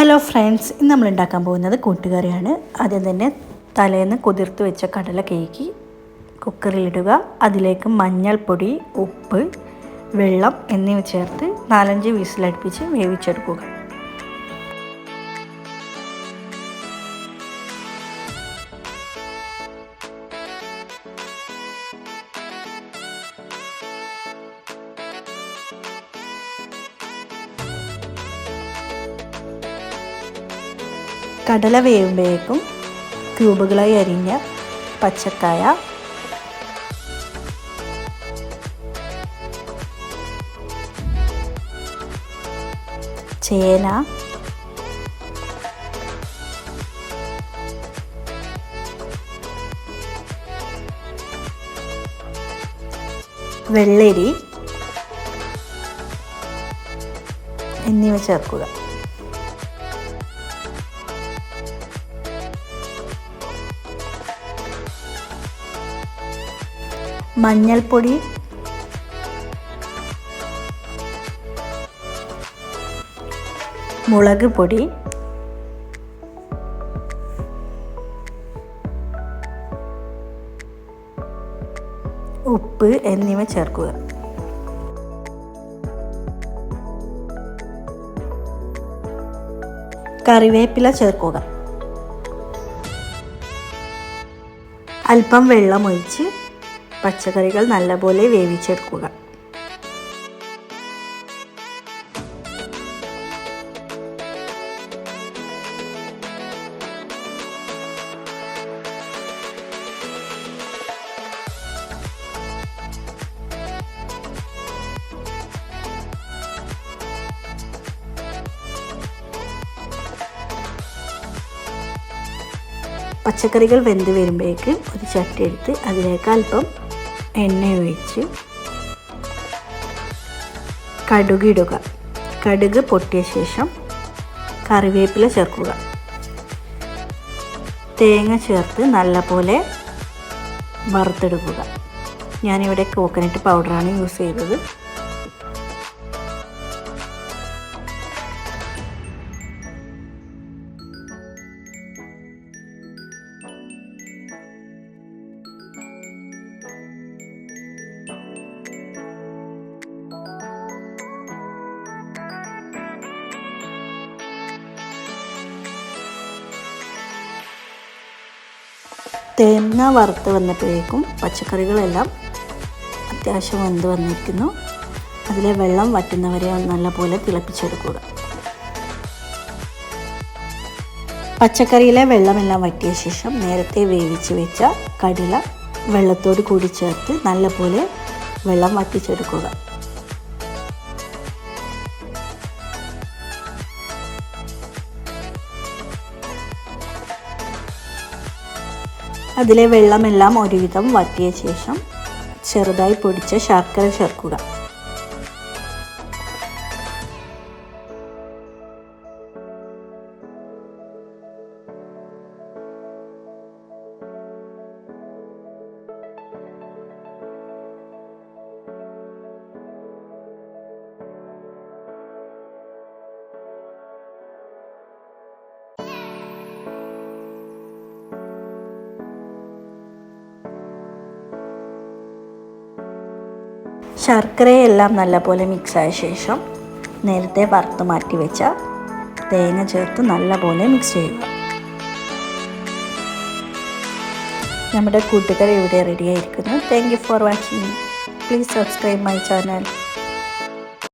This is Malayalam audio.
ഹലോ ഫ്രണ്ട്സ് ഇന്ന് നമ്മൾ ഉണ്ടാക്കാൻ പോകുന്നത് കൂട്ടുകറിയാണ്. ആദ്യം തന്നെ തലേന്ന് കുതിർത്ത് വെച്ച കടല കേക്ക് കുക്കറിലിടുക. അതിലേക്ക് മഞ്ഞൾപ്പൊടി ഉപ്പ് വെള്ളം എന്നിവ ചേർത്ത് നാലഞ്ച് വിസിലടുപ്പിച്ച് വേവിച്ചെടുക്കുക. കടല വേവുമ്പോഴേക്കും ക്യൂബുകളായി അരിഞ്ഞ പച്ചക്കായ. ചേന. വെള്ളരി. എന്നിവ ചേർക്കുക. മഞ്ഞൾപ്പൊടി. മുളക് പൊടി. ഉപ്പ് എന്നിവ ചേർക്കുക. കറിവേപ്പില ചേർക്കുക. അല്പം വെള്ളമൊഴിച്ച് പച്ചക്കറികൾ നല്ലപോലെ വേവിച്ചെടുക്കുക. പച്ചക്കറികൾ വെന്ത് വരുമ്പോഴേക്ക് ഒരു ചട്ടി എടുത്ത് അതിലേക്ക് അല്പം എണ്ണ ഒഴിച്ച് കടുകിടുക കടുക് പൊട്ടിയ ശേഷം കറിവേപ്പില ചേർക്കുക. തേങ്ങ ചേർത്ത് നല്ലപോലെ വറുത്തെടുക്കുക. ഞാനിവിടെ കോക്കനട്ട് പൗഡറാണ് യൂസ് ചെയ്തത്. തേങ്ങ വറുത്ത് വന്നപ്പോഴേക്കും പച്ചക്കറികളെല്ലാം അത്യാവശ്യം വെന്ത് വന്നിരിക്കുന്നു. അതിലെ വെള്ളം വറ്റുന്നവരെ നല്ലപോലെ തിളപ്പിച്ചെടുക്കുക. പച്ചക്കറിയിലെ വെള്ളമെല്ലാം വറ്റിയ ശേഷം നേരത്തെ വേവിച്ച് വെച്ച കടില വെള്ളത്തോട് കൂടി ചേർത്ത് നല്ലപോലെ വെള്ളം വറ്റിച്ചെടുക്കുക. അതിലെ വെള്ളമെല്ലാം ഒരുവിധം വറ്റിയ ശേഷം ചെറുതായി പൊടിച്ച ശർക്കര ചേർക്കുക. ശർക്കരയെല്ലാം നല്ലപോലെ മിക്സായ ശേഷം നേരത്തെ വറുത്ത് മാറ്റി വെച്ച തേങ്ങ ചേർത്ത് നല്ലപോലെ മിക്സ് ചെയ്യുക. നമ്മുടെ കൂട്ടുകാർ ഇവിടെ റെഡി ആയിരിക്കുന്നു. Thank you for watching please subscribe my channel